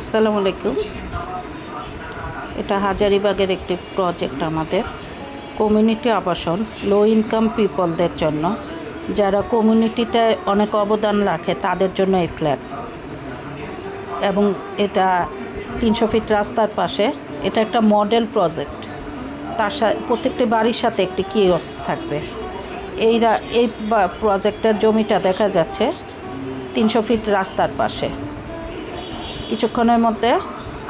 আসসালামু আলাইকুম। এটা হাজারিবাগের একটি প্রজেক্ট আমাদের। কমিউনিটি আবাসন লো ইনকাম পিপলদের জন্য। যারা কমিউনিটিতে অনেক অবদান রাখে, তাদের জন্য এই ফ্ল্যাট এবং এটা তিনশো ফিট রাস্তার পাশে, এটা একটা মডেল প্রজেক্ট তার সাথে প্রত্যেকটি বাড়ির সাথে একটি কিওস থাকবে। এইরা, এই প্রজেক্টের জমিটা দেখা যাচ্ছে তিনশো ফিট রাস্তার পাশে। কিছুক্ষণের মধ্যে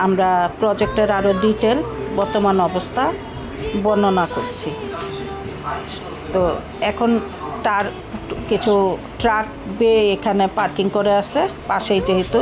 আমরা প্রজেক্টের আরও ডিটেল বর্তমান অবস্থা বর্ণনা করছি। তো এখন তার কিছু ট্রাক বেয়ে এখানে পার্কিং করে আছে, পাশেই যেহেতু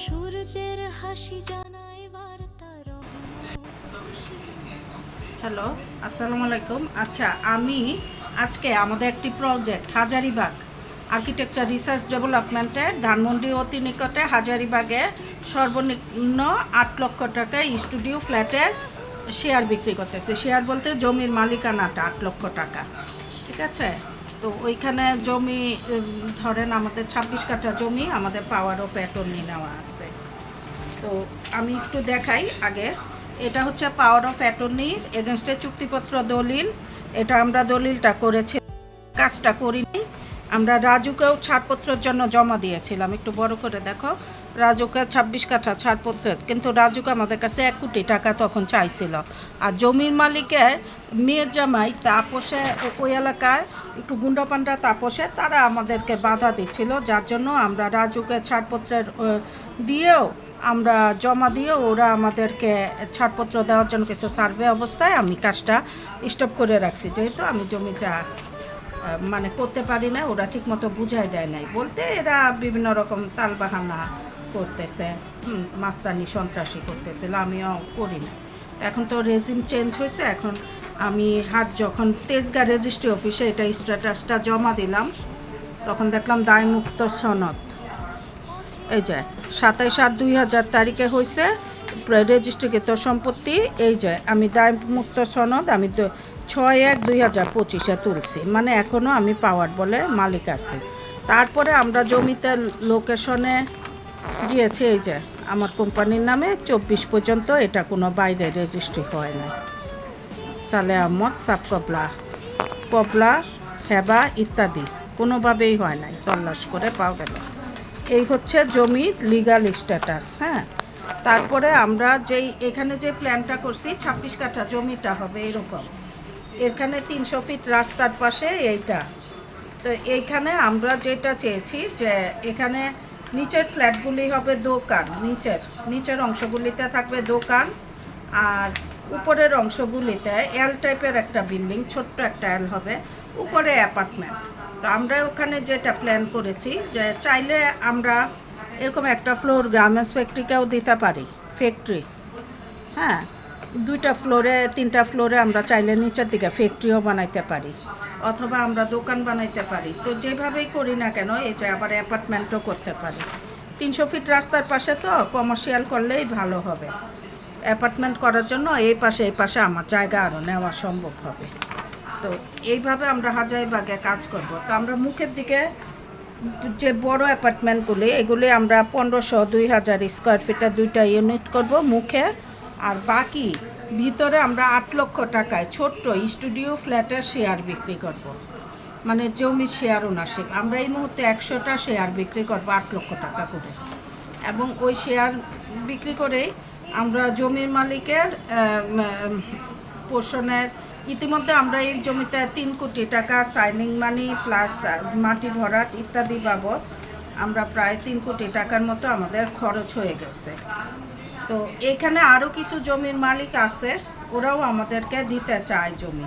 সূর্যের হাসি জানায় বার্তা হ্যালো, আসসালামু আলাইকুম। আচ্ছা আমি আজকে আমাদের একটি প্রজেক্ট হাজারিবাগ আর্কিটেকচার রিসার্চ ডেভেলপমেন্টে ধানমন্ডি অতি নিকটে হাজারিবাগে সর্বনিম্ন আট লক্ষ টাকায় স্টুডিও ফ্ল্যাটের শেয়ার বিক্রি করতেছে। শেয়ার বলতে জমির মালিকানাটা আট লক্ষ টাকা। ঠিক আছে? তো ওইখানে জমি ধরেন আমাদের ছাব্বিশ কাঠা জমি, আমাদের পাওয়ার অফ অ্যাটর্নি নেওয়া আছে। তো আমি একটু দেখাই আগে। এটা হচ্ছে পাওয়ার অফ অ্যাটর্নি এগেনস্টে চুক্তিপত্র দলিল। এটা আমরা দলিলটা করেছি, কাজটা করিনি। আমরা রাজুকেও ছাড়পত্রের জন্য জমা দিয়েছিলাম। একটু বড় করে দেখো। রাজুকে ছাব্বিশ কাঠা ছাড়পত্রের। কিন্তু রাজুকে আমাদের কাছে এক কোটি টাকা তখন চাইছিল। আর জমির মালিকে মেয়ের জামাই তাপসে ওই এলাকায় একটু গুন্ডাপান্ডা তাপসে, তারা আমাদেরকে বাধা দিচ্ছিল। যার জন্য আমরা রাজুকে ছাড়পত্রের দিয়েও আমরা জমা দিয়ে ওরা আমাদেরকে ছাড়পত্র দেওয়ার জন্য কিছু সার্ভে অবস্থায় আমি কাজটা স্টপ করে রাখছি। যেহেতু আমি জমিটা মানে করতে পারি না, ওরা ঠিকমতো বুঝাই দেয় নাই। বলতে এরা বিভিন্ন রকম তালবাহানা করতেছে মাস্তানি সন্ত্রাসী করতেছে আমিও করি না। এখন তো রেজিম চেঞ্জ হয়েছে, এখন আমি হাত যখন তেজগা রেজিস্ট্রি অফিসে এটা স্ট্যাটাসটা জমা দিলাম, তখন দেখলাম দায়মুক্ত সনদ। এই যে, সাতাইশ সাত দুই হাজার তারিখে হয়েছে রেজিস্ট্রিকৃত সম্পত্তি, এই যে, আমি দায়মুক্ত সনদ, আমি তো ছয় এক দুই হাজার পঁচিশে তুলছি। মানে এখনও আমি পাওয়ার বলে মালিক আছি। তারপরে আমরা জমিতে লোকেশনে দিয়েছি এই যে আমার কোম্পানির নামে চব্বিশ পর্যন্ত এটা কোনো বাইরে রেজিস্ট্রি হয় না সালে আহমদ সাবকবলা কবলা হেবা ইত্যাদি কোনোভাবেই হয় নাই, তল্লাশ করে পাওয়া গেল। এই হচ্ছে জমির লিগাল স্ট্যাটাস হ্যাঁ? তারপরে আমরা যেই, এখানে যে প্ল্যানটা করছি, ছাব্বিশ কাঠা জমিটা হবে এরকম। এখানে তিনশো ফিট রাস্তার পাশে এইটা। তো এইখানে আমরা যেটা চেয়েছি যে এখানে নিচের ফ্ল্যাটগুলি হবে দোকান, নিচের নিচের অংশগুলিতে থাকবে দোকান আর উপরের অংশগুলিতে এল টাইপের একটা বিল্ডিং, ছোট্ট একটা এল হবে, উপরে অ্যাপার্টমেন্ট। তো আমরা ওখানে যেটা প্ল্যান করেছি যে চাইলে আমরা এরকম একটা ফ্লোর গার্মেন্টস ফ্যাক্টরিকেও দিতে পারি ফ্যাক্টরি হ্যাঁ দুইটা ফ্লোরে, তিনটা ফ্লোরে আমরা চাইলে নিচের দিকে ফ্যাক্টরিও বানাইতে পারি, অথবা আমরা দোকান বানাইতে পারি। তো যেভাবেই করি না কেন, এই যে আবার অ্যাপার্টমেন্টও করতে পারি। তিনশো ফিট রাস্তার পাশে তো কমার্শিয়াল করলেই ভালো হবে। অ্যাপার্টমেন্ট করার জন্য এই পাশে এই পাশে আমার জায়গা আরও নেওয়া সম্ভব হবে। তো এইভাবে আমরা হাজারিবাগে কাজ করব। তো আমরা মুখের দিকে যে বড় অ্যাপার্টমেন্টগুলি এগুলি আমরা পনেরোশো, দুই হাজার স্কোয়ার ফিটে দুইটা ইউনিট করব। মুখে আর বাকি, ভিতরে আমরা আট লক্ষ টাকায় ছোট্ট স্টুডিও ফ্ল্যাটের শেয়ার বিক্রি করব। মানে জমি শেয়ার ওনারশিপ আমরা এই মুহূর্তে একশোটা শেয়ার বিক্রি করব আট লক্ষ টাকা করে। এবং ওই শেয়ার বিক্রি করেই আমরা জমির মালিকের পোষণের, ইতিমধ্যে আমরা এই জমিতে তিন কোটি টাকা সাইনিং মানি প্লাস মাটি ভরাট ইত্যাদি বাবদ আমরা প্রায় তিন কোটি টাকার মতো আমাদের খরচ হয়ে গেছে। তো এখানে আরও কিছু জমির মালিক আছে, ওরাও আমাদেরকে দিতে চায় জমি।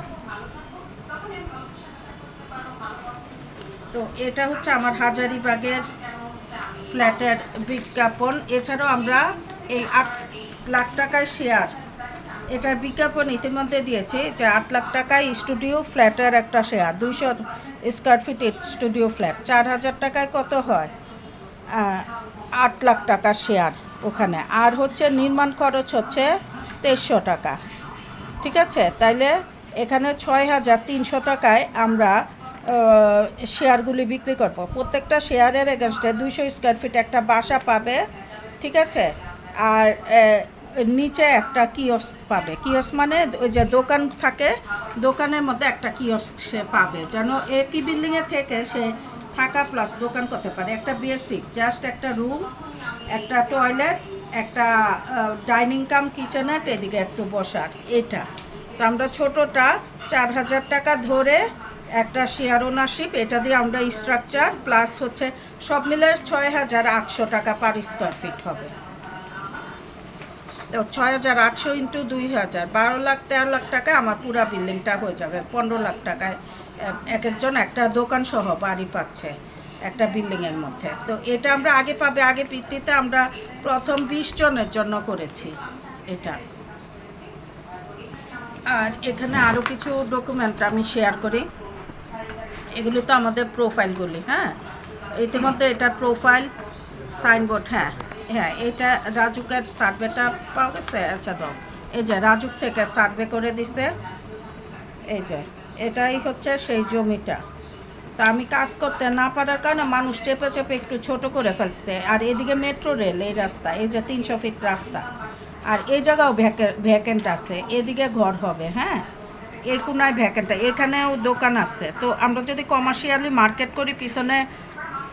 তো এটা হচ্ছে আমার হাজারিবাগের ফ্ল্যাটের বিজ্ঞাপন। এছাড়াও আমরা এই আট লাখ টাকায় শেয়ার এটার বিজ্ঞাপন ইতিমধ্যে দিয়েছে যে আট লাখ টাকায় স্টুডিও ফ্ল্যাটের একটা শেয়ার, দুইশো স্কোয়ার ফিট স্টুডিও ফ্ল্যাট। চার হাজার টাকায় কত হয়? আট লাখ টাকা শেয়ার। ওখানে। আর হচ্ছে নির্মাণ খরচ হচ্ছে তেইশশো টাকা। ঠিক আছে? তাইলে এখানে ছয় হাজার তিনশো টাকায় আমরা শেয়ারগুলি বিক্রি করব। প্রত্যেকটা শেয়ারের এগেনস্টে দুইশো স্কোয়ার ফিট একটা বাসা পাবে। ঠিক আছে? আর নিচে একটা কিয়স পাবে। কিয়স মানে ওই যে দোকান থাকে, দোকানের মধ্যে একটা কিয়স সে পাবে। যেন একই বিল্ডিংয়ে থেকে সে থাকা প্লাস দোকান করতে পারে। একটা বেসিক জাস্ট একটা রুম একটা টয়লেট একটা ডাইনিং কাম কিচেনেট এদিকে একটু বসার, এটা। তো আমরা ছোটোটা, চার হাজার টাকা ধরে একটা শেয়ার ওনারশিপ এটা দিয়ে আমরা স্ট্রাকচার প্লাস হচ্ছে সব মিলে ছয় হাজার আটশো টাকা পার স্কোয়ার ফিট হবে। তো ছয় হাজার আটশো ইন্টু দুই হাজার, বারো লাখ, তেরো লাখ টাকায় আমার পুরো বিল্ডিংটা হয়ে যাবে, পনেরো লাখ টাকায়, এক একজন একটা দোকান সহ বাড়ি পাচ্ছে। একটা বিল্ডিংয়ের মধ্যে। তো এটা আমরা আগে পাবে, আগে ভিত্তিতে আমরা প্রথম বিশ জনের জন্য করেছি এটা। আর এখানে আরও কিছু ডকুমেন্ট আমি শেয়ার করি। এগুলো তো আমাদের প্রোফাইলগুলি হ্যাঁ? ইতিমধ্যে এটার প্রোফাইল সাইনবোর্ড হ্যাঁ হ্যাঁ এটা রাজুকের সার্ভেটা পাওয়া গেছে আচ্ছা দাও। এই যে রাজুক থেকে সার্ভে করে দিছে। এই যে, এটাই হচ্ছে সেই জমিটা। তা আমি কাজ করতে না পারার কারণে মানুষ চেপে চেপে একটু ছোট করে ফেলছে। আর এদিকে মেট্রো রেল, এই রাস্তা, এই যে তিনশো ফিট রাস্তা, আর এই জায়গাও ভ্যাকেন্ট আছে। এদিকে ঘর হবে হ্যাঁ? এই কোনায় ভ্যাকেন্ট এখানেও দোকান আছে। তো আমরা যদি কমার্শিয়ালি মার্কেট করি, পিছনে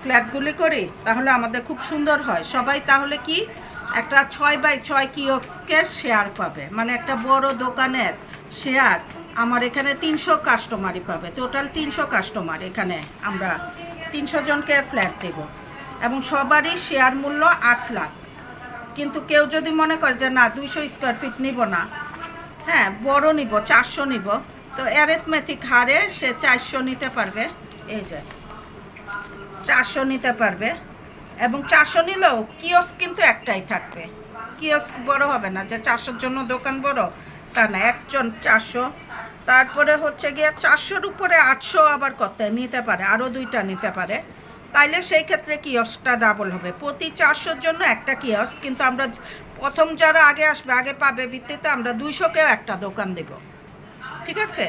ফ্ল্যাটগুলি করি, তাহলে আমাদের খুব সুন্দর হয়। সবাই তাহলে কি একটা ছয় বাই ছয় কিয়স্কের শেয়ার পাবে। মানে একটা বড় দোকানের শেয়ার, আমার এখানে তিনশো কাস্টমারই পাবে। টোটাল তিনশো কাস্টমার এখানে আমরা তিনশো জনকে ফ্ল্যাট দেব। এবং সবারই শেয়ার মূল্য আট লাখ। কিন্তু কেউ যদি মনে করে যে, না, দুইশো স্কোয়ার ফিট নিব না। হ্যাঁ বড় নিব, চারশো নিব। তো অ্যারেথমেটিক হারে সে চারশো নিতে পারবে। এই যে, চারশো নিতে পারবে। এবং চারশো নিলেও কিয়স কিন্তু একটাই থাকবে। কিয়স বড় হবে না, যে চারশোর জন্য দোকান বড় তা না, একজন চারশো। তারপরে হচ্ছে গিয়ে চারশোর উপরে আটশো আবার কত? নিতে পারে আরও দুইটা নিতে পারে। তাইলে সেই ক্ষেত্রে কিয়সটা ডাবল হবে। প্রতি চারশোর জন্য একটা কিয়স কিন্তু আমরা প্রথম যারা আগে আসবে, আগে পাবে ভিত্তিতে আমরা দুইশোকেও একটা দোকান দেব। ঠিক আছে?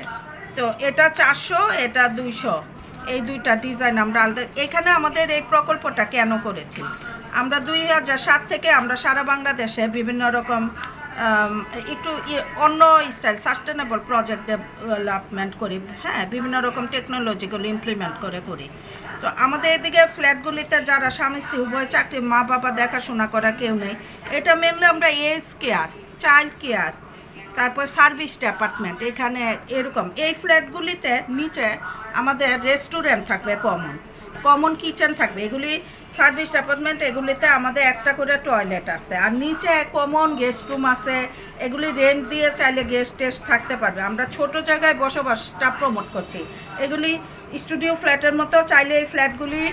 তো এটা চারশো, এটা দুইশো। এই দুইটা ডিজাইন আমরা আলাদা, এখানে আমাদের এই প্রকল্পটা কেন করেছি? আমরা দুই হাজার সাত থেকে আমরা সারা বাংলাদেশে বিভিন্ন রকম একটু ইয়ে- অন্য স্টাইল সাস্টেনেবল প্রজেক্ট ডেভেলপমেন্ট করি। হ্যাঁ বিভিন্ন রকম টেকনোলজিগুলো ইমপ্লিমেন্ট করে করি। তো আমাদের এদিকে ফ্ল্যাটগুলিতে যারা স্বামী স্ত্রী, উভয় চাকরি, মা বাবা দেখাশোনা করা কেউ নেই। এটা মেনলি আমরা এজ কেয়ার চাইল্ড কেয়ার তারপর সার্ভিস অ্যাপার্টমেন্ট এখানে এরকম। এই ফ্ল্যাটগুলিতে নিচে আমাদের রেস্টুরেন্ট থাকবে কমন কমন কিচেন থাকবে। এগুলি সার্ভিস অ্যাপার্টমেন্ট এগুলিতে আমাদের একটা করে টয়লেট আছে। আর নিচে কমন গেস্ট রুম আছে। এগুলি রেন্ট দিয়ে চাইলে গেস্ট টেস্ট থাকতে পারবে। আমরা ছোট জায়গায় বসবাসটা প্রমোট করছি। এগুলি স্টুডিও ফ্ল্যাটের মতো চাইলে এই ফ্ল্যাটগুলি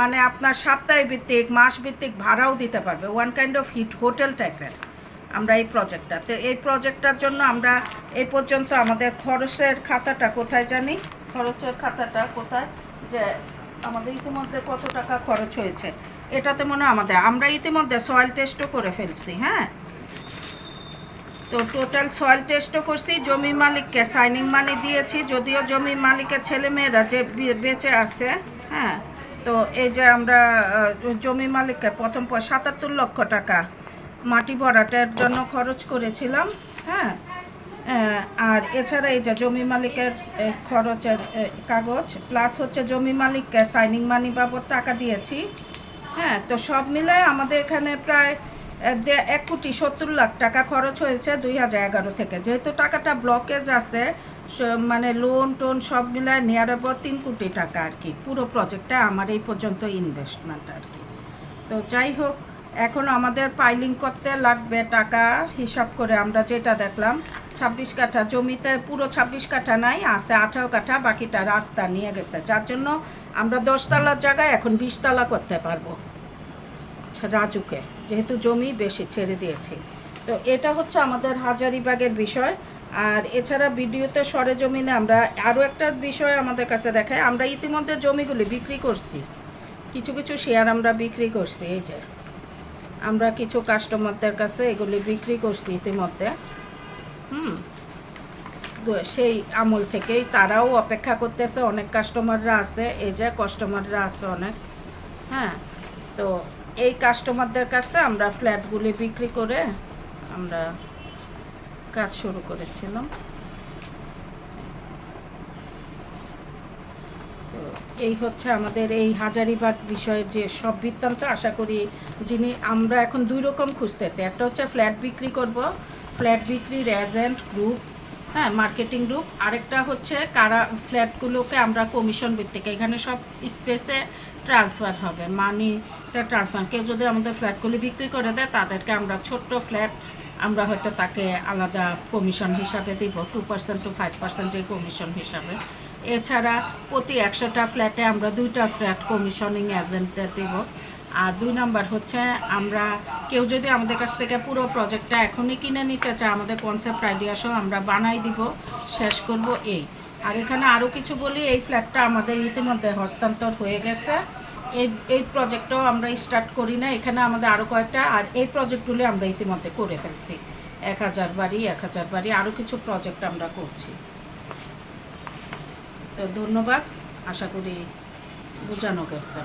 মানে আপনার সাপ্তাহিক ভিত্তিক মাস ভিত্তিক ভাড়াও দিতে পারবে। One kind of hit hotel টাইপের আমরা এই প্রজেক্টটা তো এই প্রজেক্টটার জন্য আমরা এই পর্যন্ত আমাদের খরচের খাতাটা কোথায় জানি? খরচের খাতাটা কোথায়? যে আমাদের ইতিমধ্যে কত টাকা খরচ হয়েছে? এটাতে মনে আমাদের, আমরা ইতিমধ্যে সয়েল টেস্টও করে ফেলছি হ্যাঁ? তো টোটাল সয়েল টেস্টও করছি জমির মালিককে সাইনিং মানি দিয়েছি, যদিও জমির মালিকের ছেলে মেয়েরা যে বেঁচে আছে হ্যাঁ? তো এই যে আমরা জমি মালিককে প্রথম সাতাত্তর লক্ষ টাকা মাটি ভরাটের জন্য খরচ করেছিলাম হ্যাঁ? আর এছাড়া এই যে জমি মালিকের খরচের কাগজ প্লাস হচ্ছে জমি মালিককে সাইনিং মানি বাবদ টাকা দিয়েছি। হ্যাঁ তো সব মিলে আমাদের এখানে প্রায় এক কোটি সত্তর লাখ টাকা খরচ হয়েছে দুই হাজার এগারো থেকে। যেহেতু টাকাটা ব্লকেজ আছে মানে লোন টোন সব মিলায় নিয়ার অ্যাবাউট তিন কোটি টাকা আর কি। পুরো প্রজেক্টটা আমার এই পর্যন্ত ইনভেস্টমেন্ট আর কি। তো যাই হোক এখন আমাদের পাইলিং করতে লাগবে টাকা হিসাব করে আমরা যেটা দেখলাম, ছাব্বিশ কাঠা জমিতে পুরো ছাব্বিশ কাঠা নাই, আছে আঠারো কাঠা, বাকিটা রাস্তা নিয়ে গেছে। যার জন্য আমরা দশতলার জায়গায় এখন বিশতলা করতে পারব রাজুকে, যেহেতু জমি বেশি ছেড়ে দিয়েছি। তো এটা হচ্ছে আমাদের হাজারিবাগের বিষয়। আর এছাড়া ভিডিওতে সরেজমিনে আমরা আরও একটা বিষয় আমাদের কাছে দেখায় আমরা ইতিমধ্যে জমিগুলি বিক্রি করছি। কিছু কিছু শেয়ার আমরা বিক্রি করছি, এই যে। আমরা কিছু কাস্টমারদের কাছে এগুলি বিক্রি করছি ইতিমধ্যে। হুম। সেই আমল থেকেই তারাও অপেক্ষা করতেছে, অনেক কাস্টমাররা আছে, এই যে কাস্টমাররা আছে অনেক। হ্যাঁ তো এই কাস্টমারদের কাছে আমরা ফ্ল্যাটগুলি বিক্রি করে আমরা কাজ শুরু করেছিলাম। এই হচ্ছে আমাদের এই হাজারিবাগ বিষয়ে যে সব বৃত্তান্ত, আশা করি যিনি, আমরা এখন দুই রকম খুঁজতেছি। একটা হচ্ছে ফ্ল্যাট বিক্রি করব, ফ্ল্যাট বিক্রির এজেন্ট গ্রুপ হ্যাঁ মার্কেটিং গ্রুপ আরেকটা হচ্ছে কারা, ফ্ল্যাটগুলোকে আমরা কমিশন ভিত্তিক, এখানে সব স্পেসে ট্রান্সফার হবে। মানিতে ট্রান্সফার কেউ যদি আমাদের ফ্ল্যাটগুলি বিক্রি করে দেয়, তাদেরকে আমরা ছোট্ট ফ্ল্যাট, আমরা হয়তো তাকে আলাদা কমিশন হিসাবে দিব two percent two five percent যে কমিশন হিসাবে। এছাড়া প্রতি একশোটা ফ্ল্যাটে আমরা দুইটা ফ্ল্যাট কমিশনিং এজেন্টদের দেব। আর দুই নাম্বার হচ্ছে আমরা কেউ যদি আমাদের কাছ থেকে পুরো প্রজেক্টটা এখনই কিনে নিতে চায়, আমাদের কনসেপ্ট আইডিয়া সহ আমরা বানাই দিব, শেষ করব এই। আর এখানে আরও কিছু বলি, এই ফ্ল্যাটটা আমাদের ইতিমধ্যে হস্তান্তর হয়ে গেছে। এই এই প্রজেক্টটাও আমরা স্টার্ট করি না, এখানে আমাদের আরও কয়েকটা, আর এই প্রজেক্টগুলি আমরা ইতিমধ্যে করে ফেলছি। এক হাজার বাড়ি, এক হাজার বাড়ি আরও কিছু প্রজেক্ট আমরা করছি। তো ধন্যবাদ। আশা করি বোঝানো গেছে।